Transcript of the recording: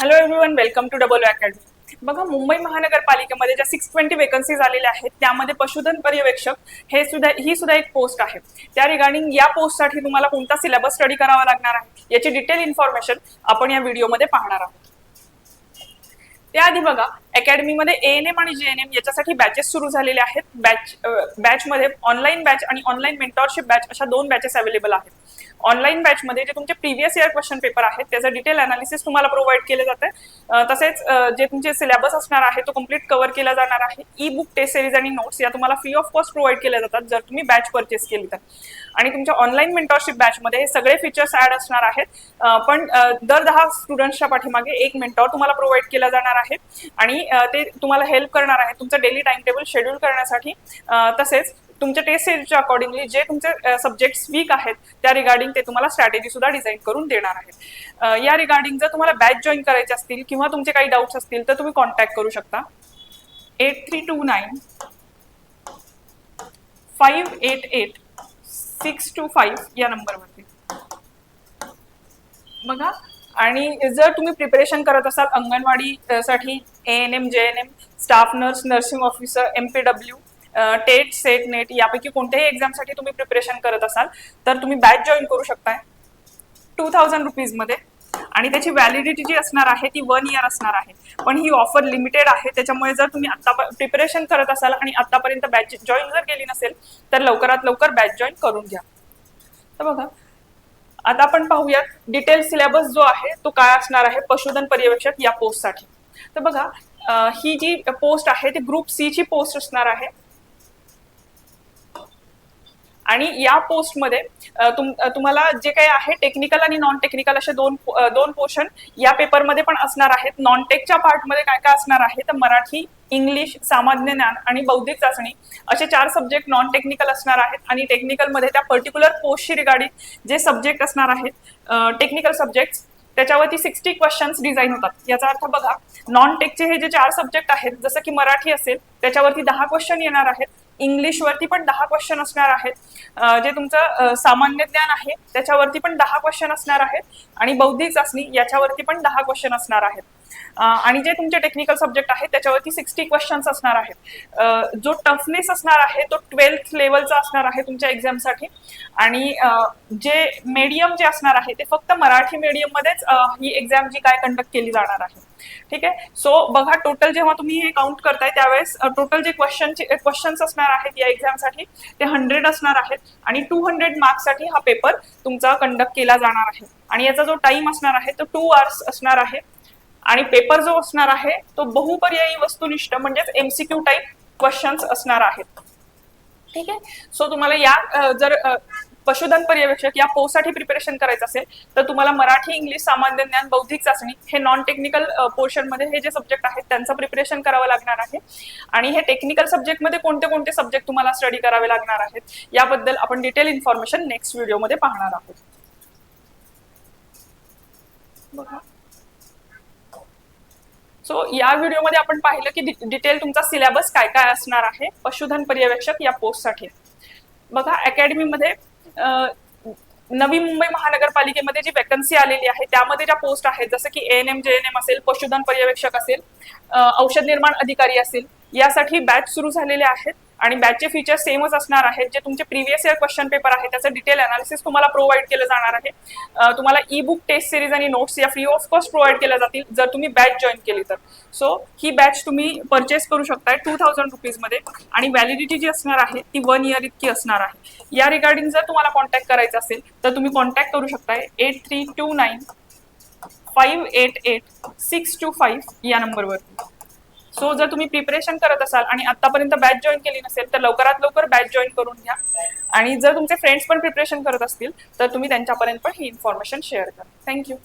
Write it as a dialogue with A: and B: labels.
A: Hello everyone welcome to double academy बघा मुंबई महानगरपालिकेमध्ये ज्या six twenty vacancies आलेल्या आहेत त्यामध्ये पशुधन पर्यवेक्षक हे सुद्धा ही सुद्धा एक पोस्ट आहे. त्या रिगार्डिंग या पोस्टसाठी तुम्हाला कोणता सिलेबस स्टडी करावा लागणार आहे याची डिटेल इन्फॉर्मेशन आपण या व्हिडिओमध्ये पाहणार आहोत. त्याआधी बघा अकॅडमीमध्ये ए एन एम आणि जे एन एम याच्यासाठी बॅचेस सुरू झालेले आहेत. बॅच बॅचमध्ये ऑनलाईन बॅच आणि ऑनलाईन मेंटॉरशिप बॅच अशा दोन बॅचेस अवेलेबल आहेत. ऑनलाईन बॅचमध्ये जे तुमचे प्रिव्हियस इयर क्वेश्चन पेपर आहेत त्याचं डिटेल अनालिसिस तुम्हाला प्रोव्हाइड केले जाते. तसेच जे तुमचे सिलेबस असणार आहे तो कंप्लीट कव्हर केला जाणार आहे. ई बुक टेस्ट सिरीज आणि नोट्स या तुम्हाला फ्री ऑफ कॉस्ट प्रोव्हाइड केल्या जातात जर तुम्ही बॅच परचेस केली तर. आणि तुमच्या ऑनलाईन मेंटॉरशिप बॅचमध्ये हे सगळे फीचर्स ऍड असणार आहेत. पण दर दहा स्टुडंट्सच्या पाठीमागे एक मेंटॉर तुम्हाला प्रोव्हाइड केला जाणार आहे. आणि ते तुम्हाला हेल्प करणार आहे तुमचं डेली टाइम टेबल शेड्यूल करण्यासाठी तसेच तुमच्या टेस्ट सेलच्या अकॉर्डिंगली जे तुमचे सब्जेक्ट्स वीक आहेत त्या रिगार्डिंग ते तुम्हाला स्ट्रॅटेजी सुद्धा डिझाईन करून देणार आहेत. या रिगार्डिंग जर तुम्हाला बॅच जॉईन करायचे असतील किंवा तुमचे काही डाऊट्स असतील तर तुम्ही कॉन्टॅक्ट करू शकता. Eight three two nine five eight eight six two five या नंबरवरती बघा. आणि जर तुम्ही प्रिपरेशन करत असाल अंगणवाडी साठी A N M J N M staff nurse nursing officer M P W TET SET NET यापैकी कोणत्याही एक्झामसाठी तुम्ही प्रिपरेशन करत असाल तर तुम्ही बॅच जॉईन करू शकताय. टू थाउजंड रुपीजमध्ये आणि त्याची व्हॅलिडिटी जी असणार आहे ती वन इयर असणार आहे. पण ही ऑफर लिमिटेड आहे त्याच्यामुळे जर तुम्ही आता प्रिपरेशन करत असाल आणि आतापर्यंत बॅच जॉईन जर केली नसेल तर लवकरात लवकर बॅच जॉईन करून घ्या. तर बघा आता आपण पाहूयात डिटेल सिलेबस जो आहे तो काय असणार आहे? पशुधन पर्यवेक्षक या पोस्टसाठी तर बघा ही जी पोस्ट आहे ती ग्रुप सी ची पोस्ट असणार आहे. आणि या पोस्टमध्ये तुम तुम्हाला जे काही आहे टेक्निकल आणि नॉन टेक्निकल असे दोन दोन पोर्शन या पेपरमध्ये पण असणार आहेत. नॉन टेकच्या पार्टमध्ये काय काय असणार आहे? तर मराठी इंग्लिश सामान्य ज्ञान आणि बौद्धिक चाचणी असे चार सब्जेक्ट नॉन टेक्निकल असणार आहेत आणि टेक्निकलमध्ये त्या पर्टिक्युलर पोस्टशी रिगार्डिंग जे सब्जेक्ट असणार आहेत टेक्निकल सब्जेक्ट त्याच्यावरती सिक्स्टी क्वेश्चन्स डिझाईन होतात. याचा अर्थ बघा नॉन टेकचे हे जे चार सब्जेक्ट आहेत जसं की मराठी असेल त्याच्यावरती दहा क्वेश्चन येणार आहेत. इंग्लिशवरती पण दहा क्वेश्चन असणार आहेत. जे तुमचं सामान्य ज्ञान आहे त्याच्यावरती पण दहा क्वेश्चन असणार आहेत. आणि बौद्धिक चाचणी याच्यावरती पण दहा क्वेश्चन असणार आहेत. आणि जे तुमचे टेक्निकल सब्जेक्ट आहेत त्याच्यावरती सिक्स्टी क्वेश्चन्स असणार आहेत. जो टफनेस असणार आहे तो ट्वेल्थ लेवलचा असणार आहे तुमच्या एक्झामसाठी आणि जे मीडियम जे असणार आहे ते फक्त मराठी मीडियममध्येच ही एक्झाम जी काय कंडक्ट केली जाणार आहे. ठीक आहे? सो बघा टोटल जेव्हा तुम्ही हे काउंट करताय त्यावेळेस टोटल जे क्वेश्चन क्वेश्चन्स असणार आहेत या एक्झामसाठी ते हंड्रेड असणार आहेत. आणि टू हंड्रेड मार्क्ससाठी हा पेपर तुमचा कंडक्ट केला जाणार आहे. आणि याचा जो टाइम असणार आहे तो टू आवर्स असणार आहे. आणि पेपर जो असणार आहे तो बहुपर्यायी वस्तुनिष्ठ म्हणजेच एमसीक्यू टाईप क्वेश्चन्स असणार आहेत. ठीक आहे? सो तुम्हाला या जर पशुधन पर्यवेक्षक या पोसाठी प्रिपरेशन करायचं असेल तर तुम्हाला मराठी इंग्लिश सामान्य ज्ञान बौद्धिक चाचणी हे नॉन टेक्निकल पोर्शनमध्ये हे जे सब्जेक्ट आहेत त्यांचं प्रिपरेशन करावं लागणार आहे. आणि हे टेक्निकल सब्जेक्टमध्ये कोणते कोणते सब्जेक्ट तुम्हाला स्टडी करावे लागणार आहेत याबद्दल आपण डिटेल इन्फॉर्मेशन नेक्स्ट व्हिडिओमध्ये पाहणार आहोत. बघा. सो या व्हिडिओमध्ये आपण पाहिलं की डिटेल तुमचा सिलेबस काय काय असणार आहे पशुधन पर्यवेक्षक या पोस्टसाठी बघा अकॅडमीमध्ये नवी मुंबई महानगरपालिकेमध्ये जी वॅकन्सी आलेली आहे त्यामध्ये ज्या पोस्ट आहेत जसं की N M J N M असेल पशुधन पर्यवेक्षक असेल औषध निर्माण अधिकारी असेल यासाठी बॅच सुरू झालेले आहेत. आणि बॅचचे फीचर्स सेमच असणार आहेत. जे तुमचे प्रिव्हियस इयर क्वेश्चन पेपर आहे त्याचं डिटेल अनालिसिस तुम्हाला प्रोव्हाइड केलं जाणार आहे. तुम्हाला ई बुक टेस्ट सिरीज आणि नोट्स या फ्री ऑफ कॉस्ट प्रोव्हाइड केल्या जातील जर तुम्ही बॅच जॉईन केली तर. सो ही बॅच तुम्ही परचेस करू शकताय टू थाउजंड रुपीजमध्ये आणि व्हॅलिडिटी जी असणार आहे ती वन इयर इतकी असणार आहे. या रिगार्डिंग जर तुम्हाला कॉन्टॅक्ट करायचं असेल तर तुम्ही कॉन्टॅक्ट करू शकताय eight three two nine five eight eight six two five या नंबरवरती सो जर तुम्ही प्रिपरेशन करत असाल आणि आतापर्यंत बॅच जॉईन केली नसेल तर लवकरात लवकर बॅच जॉईन करून घ्या. आणि जर तुमचे फ्रेंड्स पण प्रिपरेशन करत असतील तर तुम्ही त्यांच्यापर्यंत पण ही इन्फॉर्मेशन शेअर करा. Thank you